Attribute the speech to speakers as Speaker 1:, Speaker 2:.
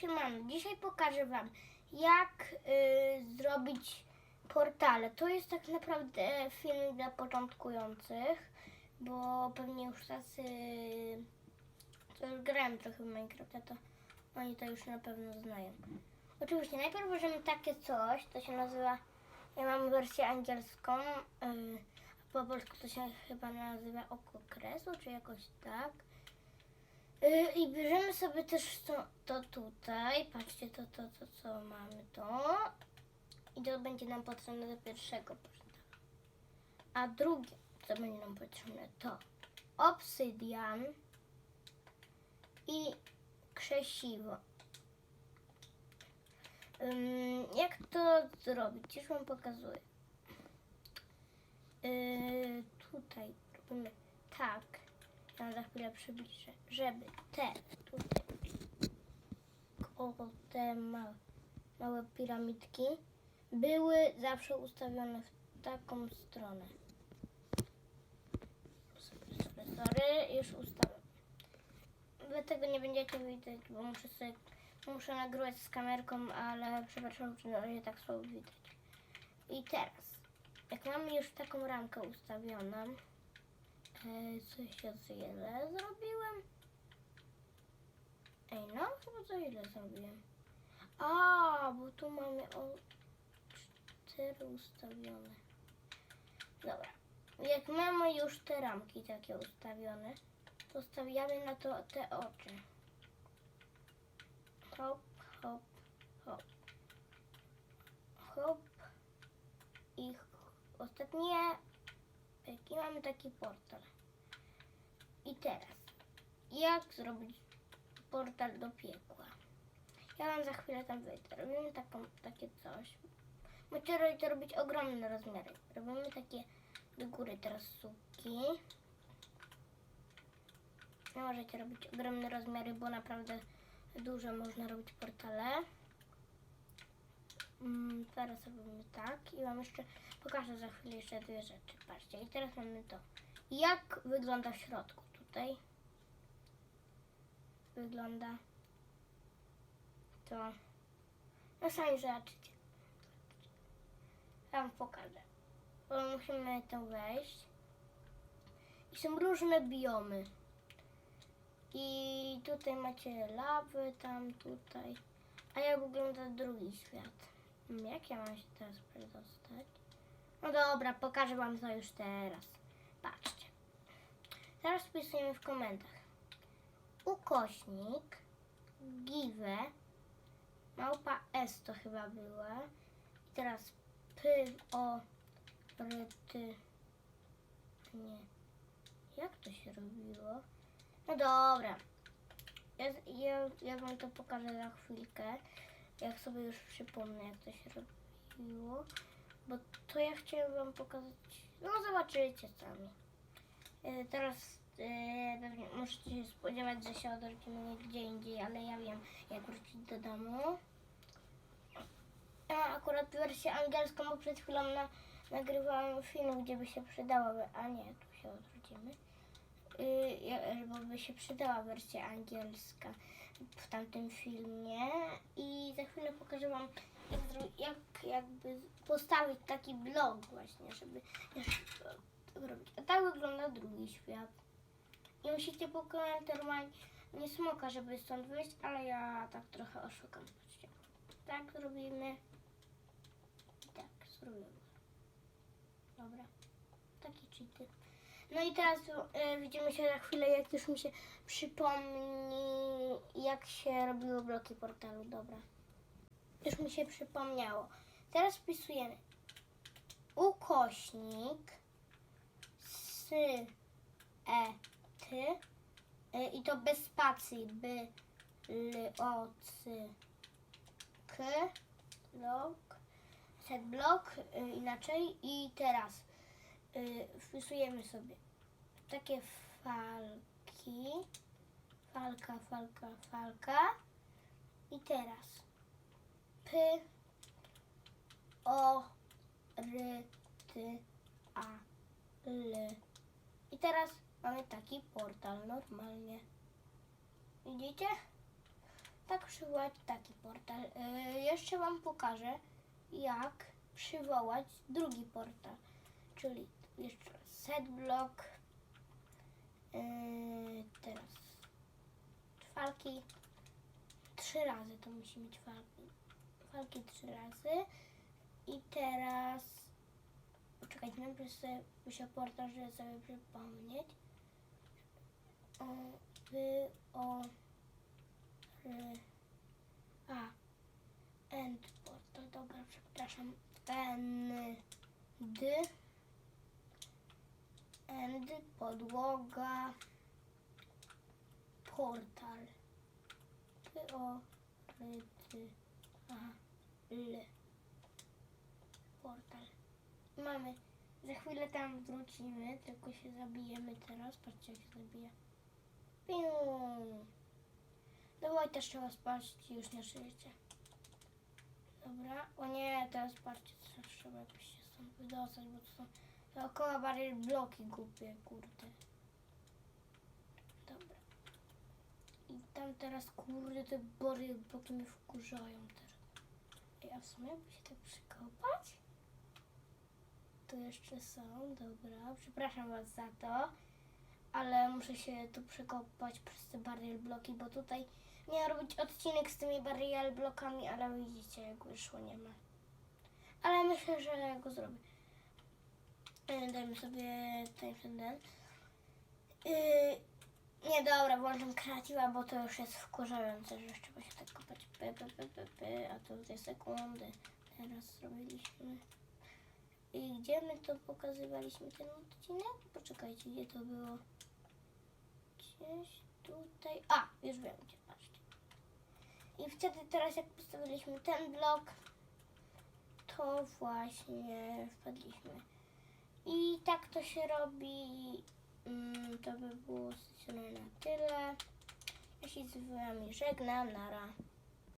Speaker 1: Siemano, dzisiaj pokażę Wam, jak y, zrobić portale. To jest tak naprawdę film dla początkujących, bo pewnie już tacy, co już grałem trochę w Minecrafta, to oni to już na pewno znają. Oczywiście, najpierw bierzemy takie coś, to się nazywa, ja mam wersję angielską, y, po polsku to się chyba nazywa oko kresu, czy jakoś tak. Y, I bierzemy sobie też to, to tutaj. Patrzcie, to, to, to, co mamy to. I to będzie nam potrzebne do pierwszego portalu. A drugie, co będzie nam potrzebne, to obsydian i krzesiwo. Ym, jak to zrobić? Już Wam pokazuję. Yy, tutaj robimy tak. Ja za chwilę przybliżę, żeby te tutaj koło te małe, małe piramidki były zawsze ustawione w taką stronę. Sorry, sorry, sorry, już ustawiam. Wy tego nie będziecie widzieć, bo muszę sobie, muszę nagrywać z kamerką, ale przepraszam, że na razie tak słabo widać. I teraz, jak mamy już taką ramkę ustawioną, coś ja ile zrobiłem? Ej, no chyba za ile zrobiłem. A, bo tu mamy o cztery ustawione. Dobra. Jak mamy już te ramki takie ustawione, to stawiamy na to te oczy. Hop, hop, hop. Hop. I ch- i mamy taki portal. I teraz, jak zrobić portal do piekła? Ja wam za chwilę tam wyjdę. Robimy taką, takie coś. To robić ogromne rozmiary. Robimy takie do góry teraz słupki. Nie możecie robić ogromne rozmiary, bo naprawdę dużo można robić portale. Mm, teraz robimy tak i wam jeszcze pokażę za chwilę jeszcze dwie rzeczy. Patrzcie, i teraz mamy to. Jak wygląda w środku tutaj? Wygląda to. No sami zobaczycie. Ja wam pokażę. Bo musimy tam wejść. I są różne biomy. I tutaj macie lawy, tam, tutaj. A jak wygląda drugi świat? Jak ja mam się teraz przedostać? No dobra, pokażę wam to już teraz. Patrzcie. Teraz wpisujemy w komentarzach. Ukośnik, give, małpa S to chyba była. I teraz P, O, R, T. Nie. Jak to się robiło? No dobra. Ja, ja, ja wam to pokażę za chwilkę. Jak sobie już przypomnę, jak to się robiło. Bo to ja chciałem wam pokazać. No zobaczycie sami. E, Teraz e, pewnie możecie się spodziewać, że się odrodzimy gdzie indziej, ale ja wiem jak wrócić do domu. Ja akurat wersję angielską, bo przed chwilą na, nagrywałam film, gdzie by się przydało, a nie, tu się odrodzimy. Y, bo by się przydała wersja angielska w tamtym filmie i za chwilę pokażę wam jak, jakby postawić taki blog właśnie, żeby robić. A tak wygląda drugi świat. I musicie pokonać normalnie nie smoka, żeby stąd wyjść, ale ja tak trochę oszukam. Tak zrobimy. Tak zrobimy. Dobra. Taki cheaty. No i teraz e, widzimy się za chwilę, jak już mi się przypomni, jak się robiło bloki portalu. Dobra. Już mi się przypomniało. Teraz wpisujemy ukośnik s e ty i to bez spacji b l o c k blok set blok e, inaczej i teraz y, wpisujemy sobie takie falki. Falka, falka, falka. I teraz P O R T A L. I teraz mamy taki portal normalnie. Widzicie? tak przywołać taki portal. Yy, jeszcze Wam pokażę, jak przywołać drugi portal. Czyli jeszcze raz set block. Yy, teraz falki. Trzy razy to musi mieć falki. Falki trzy razy. I teraz Poczekajcie, najpierw sobie muszę portal, żeby sobie przypomnieć. Wy, o, ry, a, end portal, dobra, przepraszam, end, podłoga, portal, ty, o, ry, ty, a, l, portal. Mamy. Za chwilę tam wrócimy, tylko się zabijemy teraz. Patrzcie, jak się zabija. Piu. Dawaj też trzeba spać, już nie żyjecie. Dobra. O nie, teraz patrzcie, trzeba jakoś się stąd wydostać, bo to są dookoła barier bloki głupie, kurde. Dobra. I tam teraz, kurde, te barier bloki mnie wkurzają teraz. Ej, a w sumie jakby się tak przykopać? Tu jeszcze są, dobra. Przepraszam Was za to, ale muszę się tu przekopać przez te barrier bloki, bo tutaj miałem robić odcinek z tymi barrier blokami, ale widzicie jak wyszło, nie ma. Ale myślę, że go zrobię. Yy, Dajmy sobie ten ten. Yy, nie, dobra, włączam kreatywa, bo to już jest wkurzające, że już trzeba się tak kopać. P, p, p, p, p, a to dwie sekundy. Teraz zrobiliśmy. I gdzie my to pokazywaliśmy ten odcinek? Poczekajcie, gdzie to było? Gdzieś tutaj. A, już wiem gdzie, patrzcie. I wtedy teraz jak postawiliśmy ten blok, to właśnie wpadliśmy. I tak to się robi. Mm, To by było na tyle. Ja się z wami żegnam, nara.